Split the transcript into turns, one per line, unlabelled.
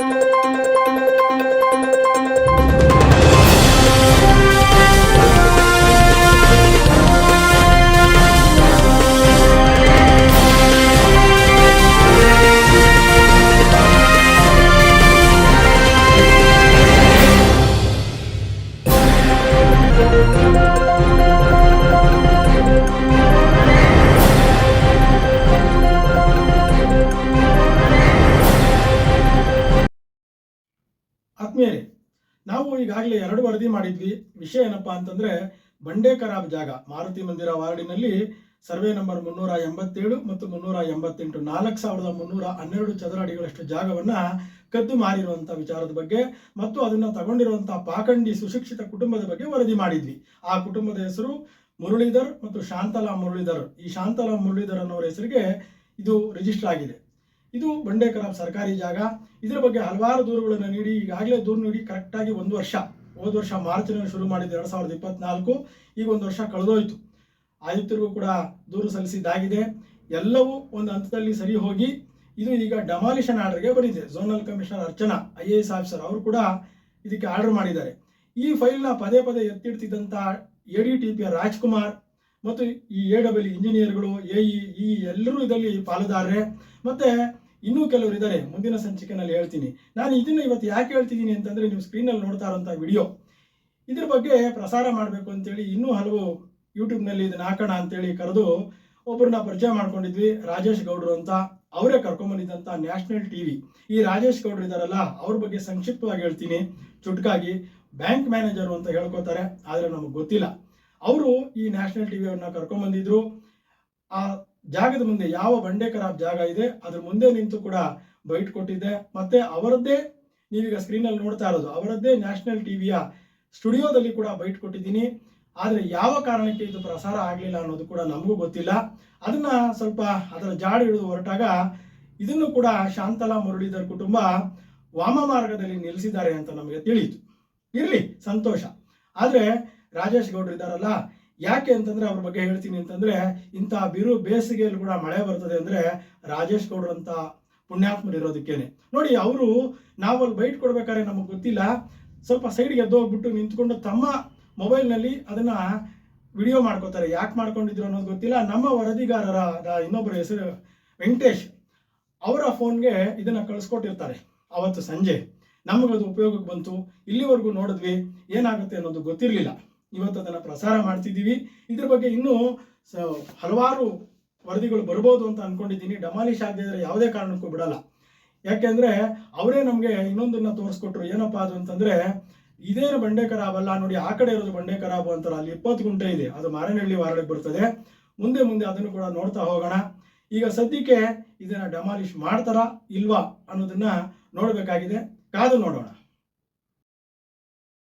thank you. ಆತ್ಮೀಯರೇ ನಾವು ಈಗಾಗಲೇ ಎರಡು ವರದಿ ಮಾಡಿದ್ವಿ. ವಿಷಯ ಏನಪ್ಪಾ ಅಂತಂದ್ರೆ ಬಂಡೆ ಖರಾಬ್ ಜಾಗ, ಮಾರುತಿ ಮಂದಿರ ವಾರ್ಡಿನಲ್ಲಿ ಸರ್ವೆ ನಂಬರ್ ಮುನ್ನೂರ ಎಂಬತ್ತೇಳು ಮತ್ತು ಮುನ್ನೂರ ಎಂಬತ್ತೆಂಟು, ನಾಲ್ಕು ಸಾವಿರದ ಮುನ್ನೂರ ಹನ್ನೆರಡು ಚದರ ಅಡಿಗಳಷ್ಟು ಜಾಗವನ್ನ ಕದ್ದು ಮಾರಿರುವಂತ ವಿಚಾರದ ಬಗ್ಗೆ ಮತ್ತು ಅದನ್ನ ತಗೊಂಡಿರುವಂತಹ ಪಾಖಂಡಿ ಸುಶಿಕ್ಷಿತ ಕುಟುಂಬದ ಬಗ್ಗೆ ವರದಿ ಮಾಡಿದ್ವಿ. ಆ ಕುಟುಂಬದ ಹೆಸರು ಮುರಳೀಧರ್ ಮತ್ತು ಶಾಂತಲಾ ಮುರಳೀಧರ್. ಈ ಶಾಂತಲಾ ಮುರಳೀಧರ್ ಅನ್ನೋರ ಹೆಸರಿಗೆ ಇದು ರಿಜಿಸ್ಟರ್ ಆಗಿದೆ. ಇದು ಬಂಡೆ ಖರಾಬ್ ಸರ್ಕಾರಿ ಜಾಗ. ಇದರ ಬಗ್ಗೆ ಹಲವಾರು ದೂರುಗಳನ್ನು ನೀಡಿ, ಈಗಾಗಲೇ ದೂರು ನೀಡಿ ಕರೆಕ್ಟಾಗಿ ಒಂದು ವರ್ಷ, ಹೋದ ವರ್ಷ ಮಾರ್ಚ್ನಲ್ಲಿ ಶುರು ಮಾಡಿದ್ದು ಎರಡು ಸಾವಿರದ ಇಪ್ಪತ್ನಾಲ್ಕು. ಈಗ ಒಂದು ವರ್ಷ ಕಳೆದೋಯ್ತು. ಆಯುಕ್ತರಿಗೂ ಕೂಡ ದೂರು ಸಲ್ಲಿಸಿದ್ದಾಗಿದೆ. ಎಲ್ಲವೂ ಒಂದು ಹಂತದಲ್ಲಿ ಸರಿ ಹೋಗಿ, ಇದು ಈಗ ಡಮಾಲಿಷನ್ ಆರ್ಡರ್ಗೆ ಬಂದಿದೆ. Zonal commissioner Archana I A S officer ಅವರು ಕೂಡ ಇದಕ್ಕೆ ಆರ್ಡರ್ ಮಾಡಿದ್ದಾರೆ. ಈ ಫೈಲ್ನ ಪದೇ ಪದೇ ಎತ್ತಿಡ್ತಿದ್ದಂಥ A D T P Rajkumar ಮತ್ತು ಈ ಎ ಡಬ್ಲ್ಯೂ ಇಂಜಿನಿಯರ್ಗಳು ಎ ಇ ಎಲ್ಲರೂ ಇದರಲ್ಲಿ ಪಾಲುದಾರರೇ. ಮತ್ತೆ ಇನ್ನೂ ಕೆಲವರು ಇದ್ದಾರೆ ಮುಂದಿನ ಸಂಚಿಕೆನಲ್ಲಿ ಹೇಳ್ತೀನಿ. ನಾನು ಇದನ್ನು ಇವತ್ತು ಯಾಕೆ ಹೇಳ್ತಿದ್ದೀನಿ ಅಂತಂದ್ರೆ ನೀವು ಸ್ಕ್ರೀನಲ್ಲಿ ನೋಡ್ತಾ ಇರೋಂಥ ವಿಡಿಯೋ ಇದ್ರ ಬಗ್ಗೆ ಪ್ರಸಾರ ಮಾಡಬೇಕು ಅಂತೇಳಿ ಇನ್ನೂ ಹಲವು ಯೂಟ್ಯೂಬ್ನಲ್ಲಿ ಇದನ್ನ ಹಾಕೋಣ ಅಂತೇಳಿ ಕರೆದು ಒಬ್ಬರನ್ನ ಪರಿಚಯ ಮಾಡ್ಕೊಂಡಿದ್ವಿ, ರಾಜೇಶ್ ಗೌಡ್ರು ಅಂತ. ಅವರೇ ಕರ್ಕೊಂಬಂದಿದ್ದಂಥ ನ್ಯಾಷನಲ್ ಟಿವಿ ಈ ರಾಜೇಶ್ ಗೌಡ್ರು ಇದ್ದಾರಲ್ಲ ಅವ್ರ ಬಗ್ಗೆ ಸಂಕ್ಷಿಪ್ತವಾಗಿ ಹೇಳ್ತೀನಿ. ಚುಟ್ಕಾಗಿ ಬ್ಯಾಂಕ್ ಮ್ಯಾನೇಜರು ಅಂತ ಹೇಳ್ಕೊತಾರೆ, ಆದರೆ ನಮಗೆ ಗೊತ್ತಿಲ್ಲ. ಅವರು ಈ ನ್ಯಾಷನಲ್ ಟಿವಿ ಅವ್ರನ್ನ ಕರ್ಕೊಂಬಂದಿದ್ರು ಆ ಜಾಗದ ಮುಂದೆ ಯಾವ ಬಂಡೆ ಖರಾಬ್ ಜಾಗ ಇದೆ, ಅದ್ರ ಮುಂದೆ ನಿಂತು ಕೂಡ ಬೈಟ್ ಕೊಟ್ಟಿದ್ದೆ. ಮತ್ತೆ ಅವರದ್ದೇ ನೀವೀಗ ಸ್ಕ್ರೀನಲ್ಲಿ ನೋಡ್ತಾ ಇರೋದು, ಅವರದ್ದೇ ನ್ಯಾಷನಲ್ ಟಿವಿಯ ಸ್ಟುಡಿಯೋದಲ್ಲಿ ಕೂಡ ಬೈಟ್ ಕೊಟ್ಟಿದ್ದೀನಿ. ಆದರೆ ಯಾವ ಕಾರಣಕ್ಕೆ ಇದು ಪ್ರಸಾರ ಆಗಲಿಲ್ಲ ಅನ್ನೋದು ಕೂಡ ನಮಗೂ ಗೊತ್ತಿಲ್ಲ. ಅದನ್ನ ಸ್ವಲ್ಪ ಅದರ ಜಾಡು ಹಿಡಿದು ಹೊರಟಾಗ ಇದನ್ನು ಕೂಡ ಶಾಂತಲಾ ಮುರಳೀಧರ್ ಕುಟುಂಬ ವಾಮ ಮಾರ್ಗದಲ್ಲಿ ನಿಲ್ಲಿಸಿದ್ದಾರೆ ಅಂತ ನಮಗೆ ತಿಳಿಯಿತು. ಇರಲಿ, ಸಂತೋಷ. ಆದರೆ ರಾಜೇಶ್ ಗೌಡ್ರು ಇದ್ದಾರಲ್ಲ ಯಾಕೆ ಅಂತಂದ್ರೆ ಅವ್ರ ಬಗ್ಗೆ ಹೇಳ್ತೀನಿ ಅಂತಂದ್ರೆ ಇಂಥ ಬಿರು ಬೇಸಿಗೆಯಲ್ಲಿ ಕೂಡ ಮಳೆ ಬರ್ತದೆ ಅಂದ್ರೆ ರಾಜೇಶ್ ಗೌಡ್ರಂತ ಪುಣ್ಯಾತ್ಮರು ಇರೋದಕ್ಕೇನೆ. ನೋಡಿ, ಅವರು ನಾವಲ್ಲಿ ಬೈಟ್ ಕೊಡ್ಬೇಕಾದ್ರೆ ನಮಗೆ ಗೊತ್ತಿಲ್ಲ. ಸ್ವಲ್ಪ ಸೈಡ್ಗೆ ಎದ್ದೋಗ್ಬಿಟ್ಟು ನಿಂತ್ಕೊಂಡು ತಮ್ಮ ಮೊಬೈಲ್ನಲ್ಲಿ ಅದನ್ನ ವಿಡಿಯೋ ಮಾಡ್ಕೋತಾರೆ. ಯಾಕೆ ಮಾಡ್ಕೊಂಡಿದ್ರು ಅನ್ನೋದು ಗೊತ್ತಿಲ್ಲ. ನಮ್ಮ ವರದಿಗಾರರ ಇನ್ನೊಬ್ಬರ ಹೆಸರು ವೆಂಕಟೇಶ್ ಅವರ ಫೋನ್ಗೆ ಇದನ್ನ ಕಳಿಸ್ಕೊಟ್ಟಿರ್ತಾರೆ ಅವತ್ತು ಸಂಜೆ. ನಮಗದು ಉಪಯೋಗಕ್ಕೆ ಬಂತು. ಇಲ್ಲಿವರೆಗೂ ನೋಡಿದ್ವಿ. ಏನಾಗುತ್ತೆ ಅನ್ನೋದು ಗೊತ್ತಿರಲಿಲ್ಲ. ಇವತ್ತು ಅದನ್ನು ಪ್ರಸಾರ ಮಾಡ್ತಿದ್ದೀವಿ. ಇದ್ರ ಬಗ್ಗೆ ಇನ್ನೂ ಸ- ಹಲವಾರು ವರದಿಗಳು ಬರ್ಬೋದು ಅಂತ ಅನ್ಕೊಂಡಿದ್ದೀನಿ. ಡಮಾಲಿಶ್ ಆಗದಿದ್ರೆ ಯಾವುದೇ ಕಾರಣಕ್ಕೂ ಬಿಡಲ್ಲ. ಯಾಕೆಂದ್ರೆ ಅವರೇ ನಮಗೆ ಇನ್ನೊಂದನ್ನ ತೋರಿಸ್ಕೊಟ್ರು. ಏನಪ್ಪ ಅದು ಅಂತಂದ್ರೆ, ಇದೇನು ಬಂಡೆ ಖರಾಬಲ್ಲ ನೋಡಿ ಆ ಕಡೆ ಇರೋದು ಬಂಡೆ ಖರಾಬು ಅಂತಾರೆ ಅಲ್ಲಿ ಇಪ್ಪತ್ತು ಗುಂಟೆ ಇದೆ. ಅದು ಮಾರನಹಳ್ಳಿ ವಾರ್ಡಿಗೆ ಬರ್ತದೆ. ಮುಂದೆ ಮುಂದೆ ಅದನ್ನು ಕೂಡ ನೋಡ್ತಾ ಹೋಗೋಣ. ಈಗ ಸದ್ಯಕ್ಕೆ ಇದನ್ನ ಡೆಮಾಲಿಷ್ ಮಾಡ್ತಾರಾ ಇಲ್ವಾ ಅನ್ನೋದನ್ನ ನೋಡಬೇಕಾಗಿದೆ. ಕಾದು ನೋಡೋಣ.